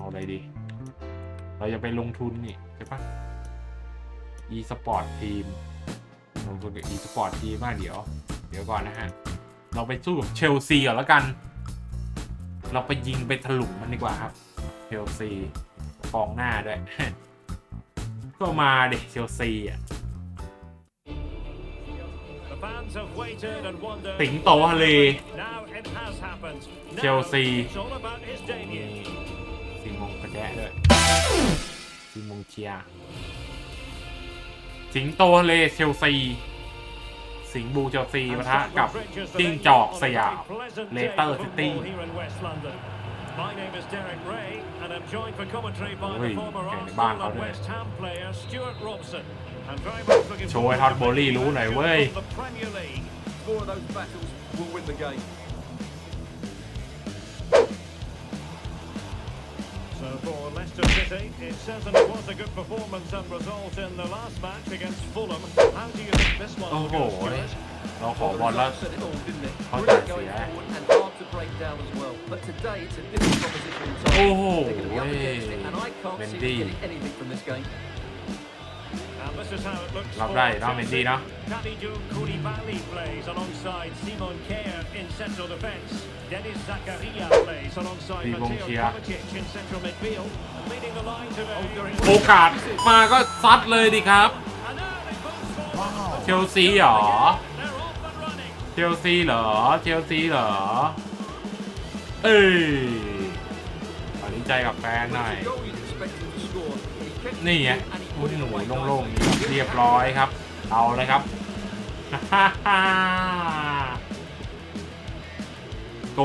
เอาอะไรดี เราจะไปลงทุนนี่ใช่ปะ e sport team ลงทุนกับ e sport team มากเดี๋ยว เดี๋ยวก่อนนะฮะ เราไปสู้กับเชลซีก่อนแล้วกัน เราไปยิงไปถลุงมันดีกว่าครับ เชลซีกองหน้าด้วย ก็มาเด็กเชลซีอะ The fans have waited and wondered. สิงโตทะเล Now it has happened. Now Chelsea. It's all about his มี debut. ซี มงกระแจด้วยซีมงเชียร์สิงโตทะเลเชลซี สิงห์บูเชลซีปะทะกับจิ้งจอกสยาม Leicester City My name is Derek Ray, and I'm joined for commentary by โอ้ย the former แข่งในบ้าน Arsenal เขา and ด้วย West Ham player Stuart Robson. I'm very much looking โชว์ให้ท็อตโบลี่รู้หน่อยเว้ย the Premier League. Four of those battles will win the game. For Leicester City, it certainly was a good performance and result in the last match against Fulham. How do you think this one โอ้ will โห go, Stuart? เราขอ Well, บอล the แล้ว result said it all, didn't it? Hold Brilliant on, going yeah. forward and hard to break down as well. But today it's a different proposition entirely. Oh, They're going to be up against it, hey. and I can't see Mendy. them getting anything from this game. And this is how it looks รับ for ได้เนาะเมน Chelsea. ดี้เนาะ Kalidou Koulibaly plays alongside Simon Kjaer in central defence. Dennis Zakaria plays alongside Simon Mateo Kjaer. Kovacic in central midfield. And leading the line today. โอกาสมาก็ซัดเลยดิครับ And now they both score. เชลซีเหรอ They're off and running. เชลซีเหรอ เชลซีเหรอ เอ้ยขอดีใจกับแฟนหน่อย It's a goal you'd expect him to score. He kept it นี่ไง in and he อุ้ put ย it หนู away โล่งๆ nicely. นี่เรียบร้อยครับ เอาเลยครับโก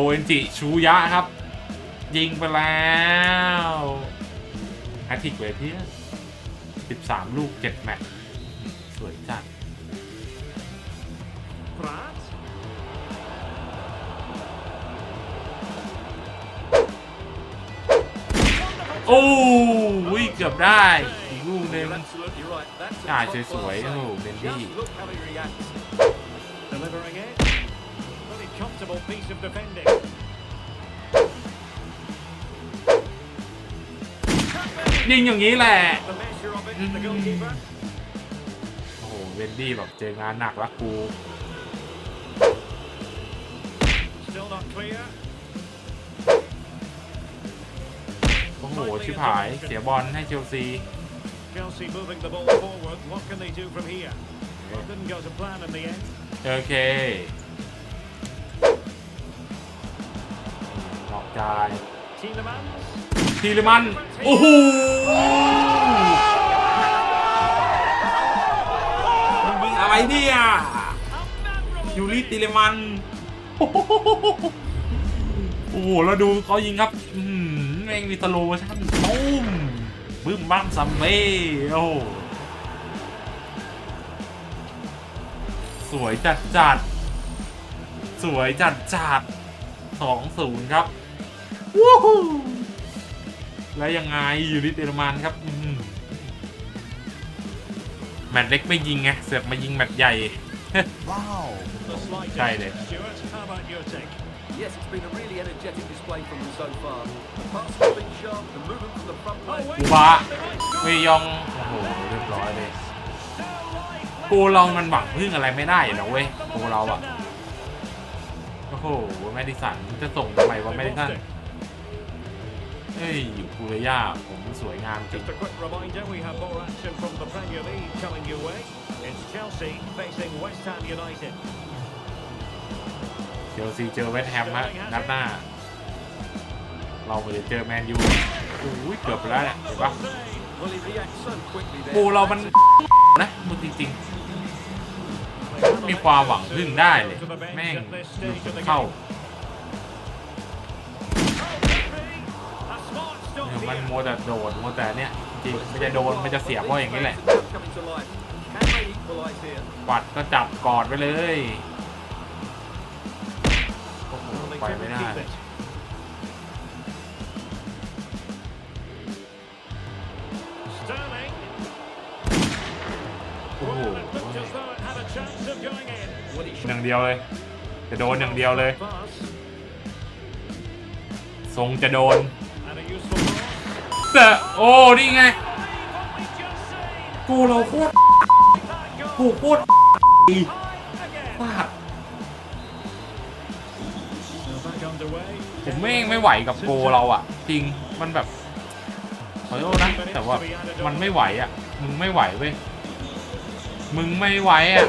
เอนจิชูยะครับ ยิงไปแล้วแฮติกเวทีสิบสามลูกเจ็ดแมตช์สวยจัดโอ้ยเกือบได้อีกลูกหนึ่งจ่ายสวยๆโอ้เบนดี้ comfortable piece of defending. ยิงอย่างนี้แหละ The measure of it, the goalkeeper. โอ้โห เวนดี้แบบเจองานหนักละกู Still not clear. โอ้โห ชิบหาย เสียบอลให้เชลซี Chelsea moving the ball forward. What can they do from here? Well, didn't go to plan in the end. โอเค จ่าย Tielemans. ทีเลมันโอ้โหมันยิงอะไรเนี่ยยูริติเลมัน โอ้โหโอ้โหแล้วดูเขายิงครับอืมแม่งมีสโลว์โมชั่นตุ้มบึ้มบ้ามซัมเบ้โอ้โหสวยจัดจัด สวยจัดจัดสองศูนย์ครับ วู้ฮู้แล้วยังไงยูริเตอรมันครับอื้อหือแมตช์เล็กไม่ยิงไงเสือกมายิงแมตช์ใหญ่ The slight Tried distance. it. Stuart, how about your take? Yes, it's been a really energetic display from them so far. The passes have been sharp, the movement from the front line. กูบะเวยอง โอ้โห เรียบร้อยเลยกูเรามันหวังพึ่งอะไรไม่ได้หรอกเว้ยกูเราอะโอ้โห แมดิสันจะส่งทำไมวะแมดิสัน เฮ้ย อยู่คูเรย่าผมสวยงามจริง Just a quick reminder, we have more action from the Premier League coming your way. It's Chelsea facing West Ham United. เชลซีเจอเวสต์แฮมฮะนัดหน้า เราไปเจอแมนยูโอ้ยเกือบไปแล้วเนี่ยเห็นปะ Well, he reacts so quickly there. ปูเรามัน นะมึงจริง ๆ มีความหวังพึ่งได้เลย แม่งอยู่เข้า A มัน here. มัวแต่โดดมัวแต่เนี่ยจริงมันจะโดนมันจะเสียบเพราะอย่างนี้แหละ Coming to life. Can they equalise here? ปัดก็จับกอดไปเลยโอ้โห Well, they ไป couldn't ไม่ได้ keep it. Sterling. โอ้โห Well, it looked as though it had a chance of going in. Well, he อย่างเดียวเลย จะโดนอย่างเดียวเลย Pass ทรงจะโดน and a useful cross. แต่โอ้นี่ไง กูเราโคตรกูโคตร again. พลาดผมแม่งไม่ไหวกับโกเราอะ จริงมันแบบขอโทษนะแต่ว่ามันไม่ไหวอะ มึงไม่ไหวเว้ยมึงไม่ไหวอะ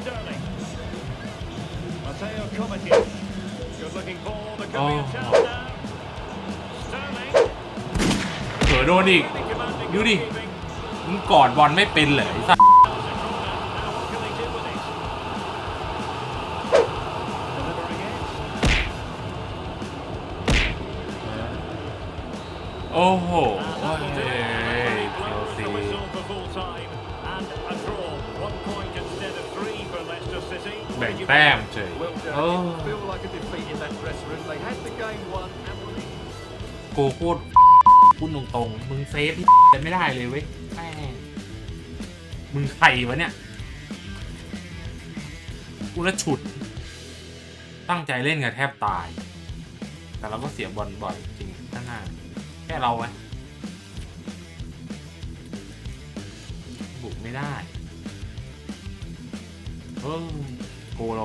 Sterling. Matteo โดนอีก Really commanding You đi. goalkeeping. มึงกอดบอลไม่เป็นเลยไอ้สัส Now what can they do with it? Delivering it. โอ้โห And โอ้ that ย will do เช it. Blows ลซี the whistle for full time. And a draw. One point instead of three for Leicester City. แบ่งแต้มเฉย Well โอ้ done. Didn't feel like a defeat in that dressing room. They had the game won and won it. โกโคตร พูดตรงๆ มึงเซฟกันไม่ได้เลยเว้ยแม่มึงใครวะเนี่ย กูละฉุด ตั้งใจเล่นกันแทบตาย แต่เราก็เสียบอลบ่อยจริงข้างหน้า แค่เราไหมบุกไม่ได้เออโกเรา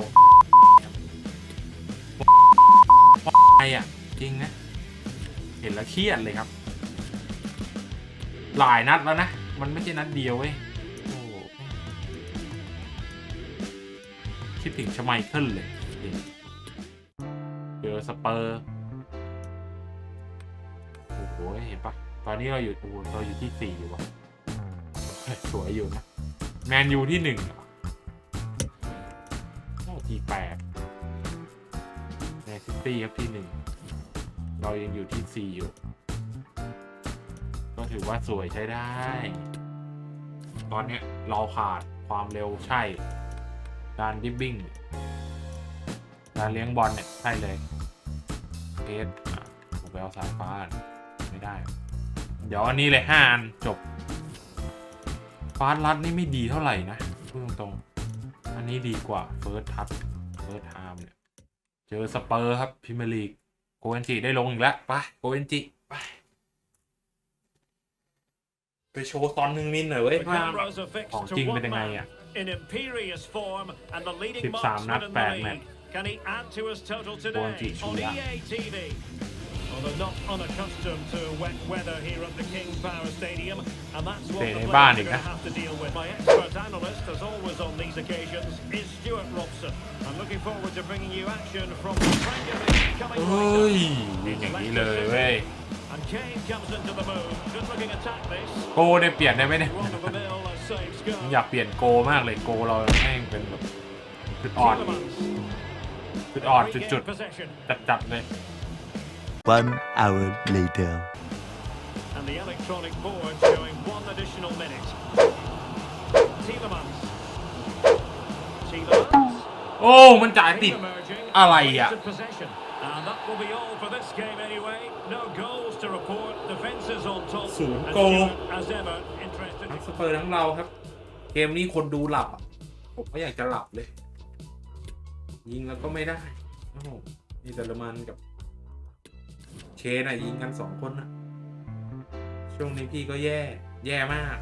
ไอ้อะจริงนะ เห็นแล้วเครียดเลยครับ หลายนัดแล้วนะ มันไม่ใช่นัดเดียวเว้ยคิดถึงชไมเคิลเลยเจอสเปอร์ โอ้โห เห็นปะ ตอนนี้เราอยู่โอ้เราอยู่ที่สี่อยู่วะสวยอยู่นะ แมนยูที่หนึ่งเหรอโอ้ที่แปดแมนซิตี้ครับที่หนึ่ง เรายังอยู่ที่4อยู่ ถือว่าสวยใช้ได้ ตอนนี้เราขาดความเร็วใช่ การดิบบิ้งการเลี้ยงบอลเนี่ยใช่เลยเพสอะผมไปเอาสายฟ้าไม่ได้ เดี๋ยวอันนี้เลยห้าอันจบฟาสลัดนี่ไม่ดีเท่าไหร่นะพูดตรงๆ อันนี้ดีกว่าเฟิร์สทัชเฟิร์สไทม์เนี่ย เจอสเปอร์ครับพิมร์ลีกโกเอนจิได้ลงอีกแล้ว ไป โกเอนจิ ไป ไปโชว์ตอนหนึ่งมินหน่อยเว้ย The ว่า cameras are fixed ของ to จริงเป็น one ยังไง man อะ in imperious form and the leading 13นัด marksman in แป the ดแมต league. ช์ Can he add to his total โกเอนจิ today ชู on ละ EA TV? Well, they're not unaccustomed to wet weather here at the King Power Stadium, and that's what เตะ the ใน players บ้าน are อีก going นะ to have to deal with. My expert analyst, as always on these occasions, is Stuart Robson. I'm looking forward to bringing you action from the Premier League coming เฮ้ย right ยิง up. อย่างนี้เลยเว้ย And Kane comes into the move. Good looking attack this. โกได้เปลี่ยนได้ไหมเนี่ย Run of the mill as saves go. ผมอยากเปลี่ยนโกมากเลยโกเราแม่งเป็นแบบจุดอ่อน Tielemans. จุดอ่อน Regain จุด possession. ๆจัดๆเลย One hour later. And the electronic board showing one additional minute. Tielemans. Tielemans. โอ้ มันจ่ายติด He's emerging. อะไรอะ Wasted possession. And that will be all for this game anyway. Defences on top. ศูนย์ And โก Stuart, as ever, interested ทั้งสเปอร์ทั้งเราครับ เกมนี้คนดูหลับอะผมก็อยากจะหลับเลย ยิงแล้วก็ไม่ได้โอ้โหนี่เยอรมันกับ เชนอะยิงกันสองคนอะช่วงนี้พี่ก็แย่ แย่มาก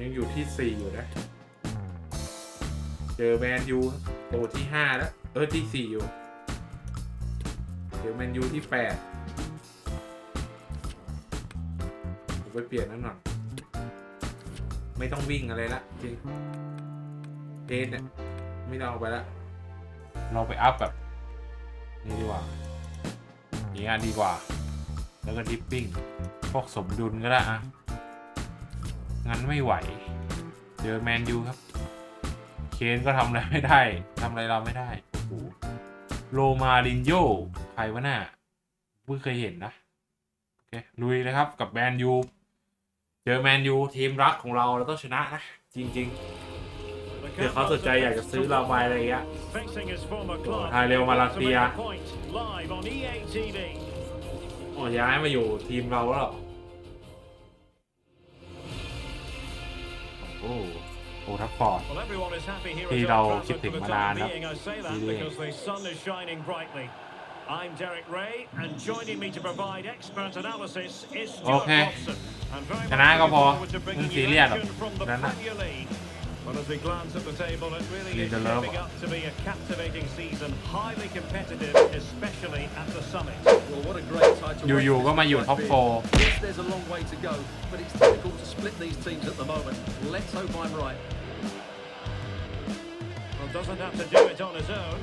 ยังอยู่ที่สี่อยู่นะ เจอแมนยูครับโตที่ห้าแล้ว เออที่สี่อยู่ เจอแมนยูที่แปด ไปเปลี่ยนนั่นหน่อยไม่ต้องวิ่งอะไรละจริงเดนเนี่ยไม่ต้องเอาไปละเราไปอัพแบบนี่ดีกว่าอย่างนี้ดีกว่า แล้วก็ดิปปิ้งพวกสมดุลก็ได้อะงั้นไม่ไหว เจอแมนยูครับ เคนก็ทำอะไรไม่ได้ทำอะไรเราไม่ได้โอ้โหโรมารินโญ่ใครวะน่ะเพิ่งเคยเห็นนะ โอเค ลุยเลยครับกับแมนยู เจอแมนยูทีมรักของเราเราต้องชนะนะ จริง The เดี๋ยวเขาสนใจอยากจะซื้อเราไปอะไรอย่างเงี้ย Facing his former โอ้ club. ไทยเร็วมาเลเซีย To make a point live on EA TV. ๆโอ้ย้ายมาอยู่ทีมเราแล้วเหรอโอ้โอ้ทัฟฟอร์ด Well, everyone is happy here ที่ at เรา Old คิด Trafford ถึง for the มานาน time แล้ว being. I say that ที่นี่ I'm Derek Ray, and joining me to provide expert analysis is Stuart okay. Robson. And very much looking forward to bringing you. Well, as we glance at the table, it really is shaping up to be a captivating season, highly competitive, especially at the summit. Well, what a great title. You, you my top four. Yes, there's a long way to go, but it's difficult to split these teams at the moment. Let's hope I'm right. Well, doesn't have to do it on his own.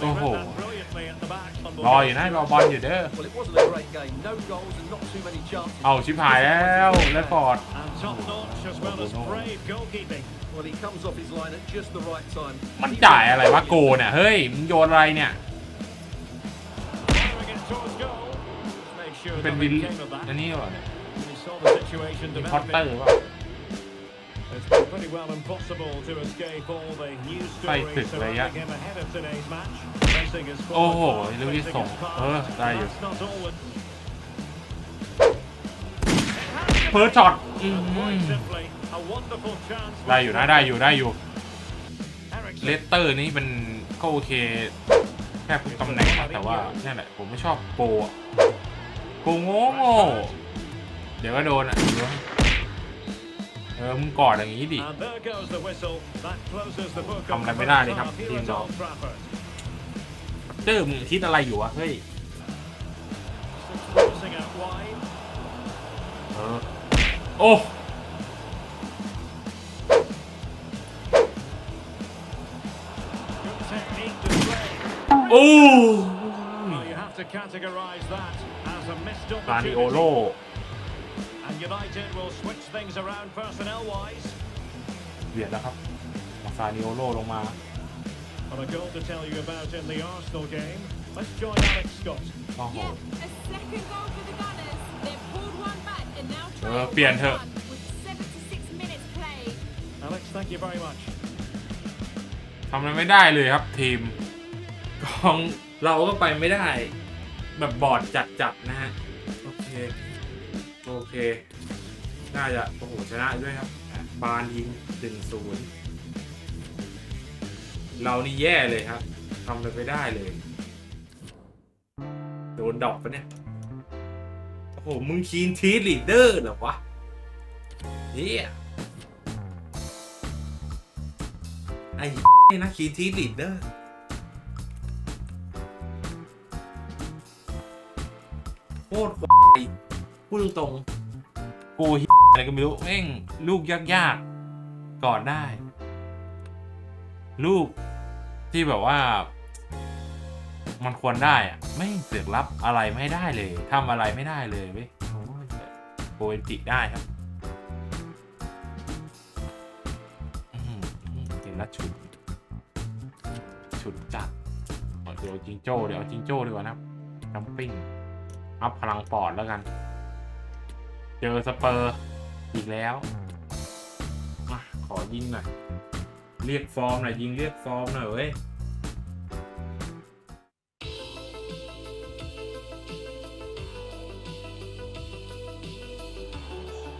โอ้โห Read that brilliantly at the back. รออยู่นะรอบอลอยู่เด้อ Well, it wasn't a great game. No goals and not too many chances. เอาชิบหายแล้วเลฟฟอร์ด And top notch as well as Oh, no. brave goalkeeping. Well, he comes off his line at just the right time. มันจ่ายอะไรวะโกเนี่ยเฮ้ยมึงโยนอะไรเนี่ย Firing it towards goal. Just make sure เป็นวิล nothing came of อัน that. นี้เหรอเนี่ย He saw the situation มีพอตเตอร์ developing. เปล่า It's been pretty well impossible to escape all the news Phải stories thực vậy á. surrounding him ahead of today's match. Racing his Ồ, forward path, Louis racing Song. his path. Ờ, đây rồi. That's not all it- เพิร์ช็อตอื And ม quite simply, a wonderful chance ได้อยู่นะ ได้อยู่ ได้อยู่ Eriksen. เลสเตอร์นี่มันก็โอเค แค่ทุกตำแหน่งนะแต่ว่านี่นแหละ ผมไม่ชอบโปรอะโกโง่โง่เดี๋ยวก็โดนอะดูนะเออมึงกอดอย่างนี้ดิ And there goes the whistle. That closes the book ทำ on อะไร the ไม่ได้ first เลยครับ half ที here ม at เรา Old Trafford. เจอมึงคิดอะไรอยู่วะเฮ้ย Crossing out wide. เออโอ้ Good technique displayed. โอ้ Well, you have to categorise that as a missed ซานิโอโล opportunity. And United will switch things around personnel-wise. เบียดแล้วครับมาซานิโอโลลงมา But a goal to tell you about in the Arsenal game. Let's join Alex Scott. โอ้โห Yeah, a second goal for the Gunners. They've pulled one back and now Ờ, trail pliển thợ. 1-1 with 76 minutes played. Alex, thank you very much. ทำอะไรไม่ได้เลยครับทีมกองเราก็ไปไม่ได้ แบบบอร์ดจัดๆนะฮะโอเคโอ เคน่าจะโอ้โหชนะด้วยครับ บานยิงถึงศูนย์เรานี่แย่เลยครับทำอะไรไม่ได้เลย โดนดอกปะเนี่ย โอ้โห มึงคีนทีลีดเดอร์เหรอวะเฮียไอ้นี่นะคีนทีลีดเดอร์โคตรควพูดตรงๆ กูอะไรก็ไม่รู้แม่งลูกยากๆก่อนได้ ลูกที่แบบว่า มันควรได้อะไม่เสือกรับอะไรไม่ได้เลยทำอะไรไม่ได้เลยเว้ยโอ้ยโกเอนติได้ครับเห็นแล้วฉุดฉุดจัดเอาเดี๋ยวจิงโจ้เดี๋ยวจิงโจ้ดีกว่านะครับน้ำปิ้งอัพพลังปอดแล้วกัน เจอสเปอร์อีกแล้วมาขอยิงหน่อย เรียกฟอร์มหน่อยยิงเรียกฟอร์มหน่อยเว้ย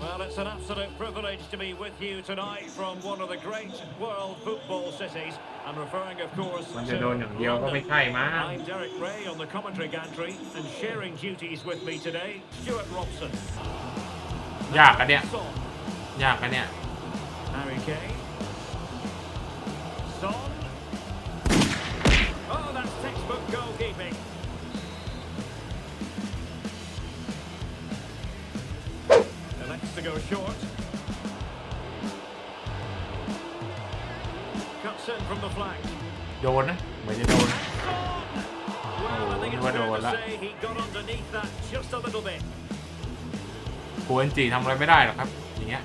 Well, it's an absolute privilege to be with you tonight from one of the great world football cities. I'm referring, of course, มัน to จะโดนอย่างเดียวก็ไม่ London. ใช่มั้ง I'm Derek Ray on the commentary gantry and sharing duties with me today, Stuart Robson. ยากกันเนี่ย Son. ยากกันเนี่ย Harry Kane. Son. Oh, that's textbook goalkeeping. Elects to go short. Cuts in from the flank. โ โคเอนจีทำอะไรไม่ได้หรอกครับ อย่างเงี้ย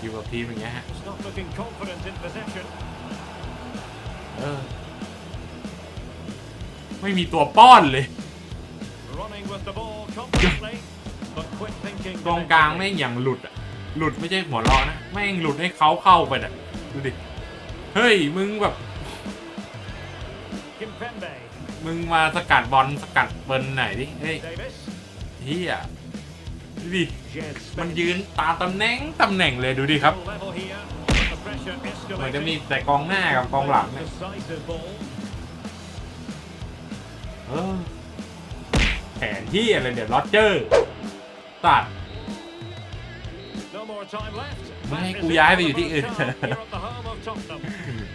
อยู่กับทีมอย่างเงี้ยฮะ He's not looking confident in possession. เออไม่มีตัวป้อนเลย Running with the ball confidently, but quick thinking. กองกลางแม่งอย่างหลุดอะหลุดไม่ใช่หัวเร้อนะ แม่งหลุดให้เขาเข้าไปอะ ดูดิ เฮ้ย มึงแบบ Kimpembe. มึงมาสกัดบอลสกัดเบิร์นไหนดิ เฮ้ย Davis. เฮีย ดูดิ Jed มัน Spence. ยืนตามตำแหน่งตำแหน่งเลยดูดิครับ Full level here, but the pressure pressure เหมือนจะ escalating. มีแต่กองหน้ากับกองหลังเนี่ย Decisive ball. เออแผนที่อะไรเดี๋ยวลอเจอร์ตัด No more time left. ไม่ให้ That กู is it ย้ายไป for อยู่ the ที่อื่น first time here at the home of Tottenham.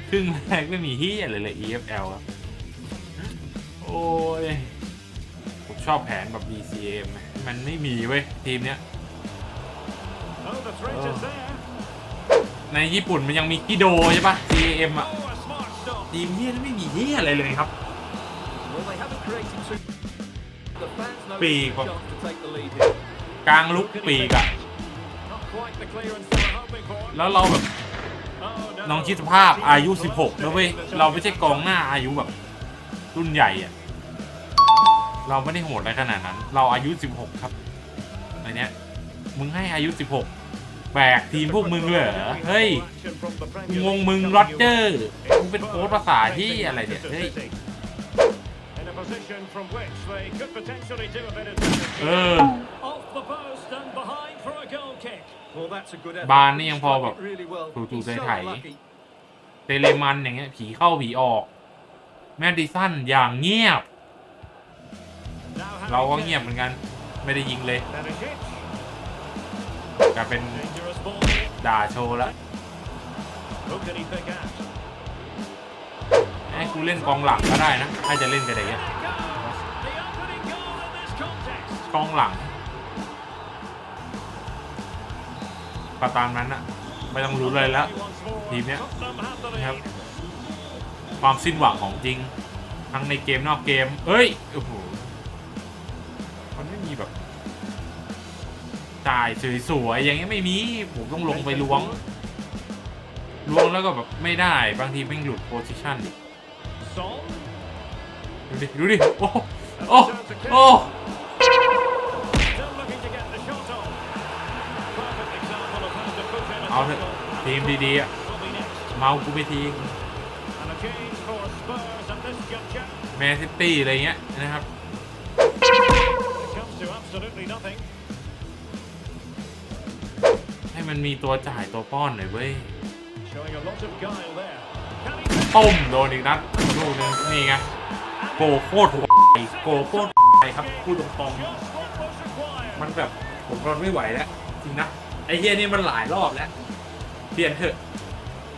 ครึ่งแรกไม่มีที่อะไรเลย EFL อะโอ้ย ผมชอบแผนแบบ BCM อะ มันไม่มีเว้ยทีมเนี้ย Oh, the threat is Oh. there. ในญี่ปุ่นมันยังมีกิโดใช่ปะ CM อะ Oh, a smart stop. ทีมเนี้ยไม่มีที่อะไรเลยครับ Well, they haven't created too. The fans know Big it's a one. chance to take the lead here. กลางลุกปีกอะ Not quite the clearance they were hoping for. แล้วเราแบบ Oh, no. น้องคิดสภาพอายุ 16นะเว้ย เราไม่ใช่กองหน้าอายุแบบ รุ่นใหญ่อะ เราไม่ได้โหดอะไรขนาดนั้น เราอายุ 16 ครับอันเนี้ยมึงให้อายุ 16 แบกทีมพวกมึงเลยเหรอ เฮ้ย งงมึงล็อตเจอร์ มึงเป็นโค้ชภาษาที่อะไรเนี่ย เฮ้ย เออ บานนี่ยังพอแบบถูๆ He's so ไถเตเลมันอย่างเงี้ยผีเข้าผีออก แมดดิสันอย่างเงียบ เราก็เงียบเหมือนกัน ไม่ได้ยิงเลยกลายเป็นด่าโชว์ล้ว Who can he pick out? ให้กูเล่นกองหลังก็ได้นะ ถ้าจะเล่นกันอย่างเงี้ยกองหลังก็ตามนั้นอะไม่ต้องรู้เลยแล้ว Once more, Team yeah. Tottenham have the Yep. lead. ความสิ้นหวังของจริง ทั้งในเกมนอกเกม เอ้ย โอ้โห มันไม่มีแบบจ่ายสวยๆอย่างเงี้ยไม่มี ผมต้องลงไปล้วง ล้วงแล้วก็แบบไม่ได้ บางทีแม่งหลุดโพซิชันอีกดูดิ ดูดิ โอ้ โอ้ โอ้เอาเถอะทีมดีๆอะเมากูไปทีแมนซิตี้อะไรเงี้ยนะครับ มันมีตัวจ่ายตัวป้อนหน่อยเว้ย Showing a lot of guile there. Can he ต้มโดนอีกนัดลูกนึงนี่ไงโกโคตรหัวโกโคตรไปครับพูดตรง just what was required? ๆมันแบบผมทนไม่ไหวแล้วจริงนะไอ้เฮียนี่มันหลายรอบแล้วเปลี่ยนเถอะ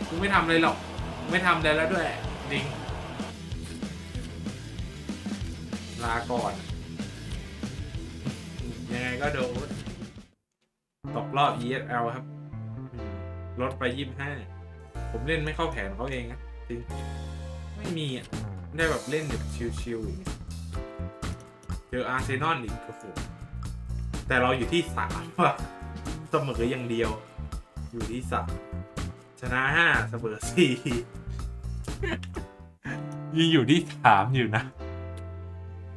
กูไม่ทำอะไรหรอกไม่ทำอะไรแล้วด้วยจริงลาก่อนยังไงก็โดน ตกรอบ ESL ครับลดไปยี่ห้าผมเล่นไม่เข้าแผนเขาเองนะจริงไม่มีอะ ได้แบบเล่นแบบชิลๆอย่างเงี้ยเจออาร์เซนอลอีกโอ้โหแต่เราอยู่ที่สามว่ะเสมออย่างเดียว อยู่ที่สามชนะห้าเสมอสี่ยังอยู่ที่สามอยู่นะ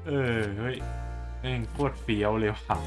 เออ เฮ้ยแม่งโคตรเฟี้ยวเลยว่ะ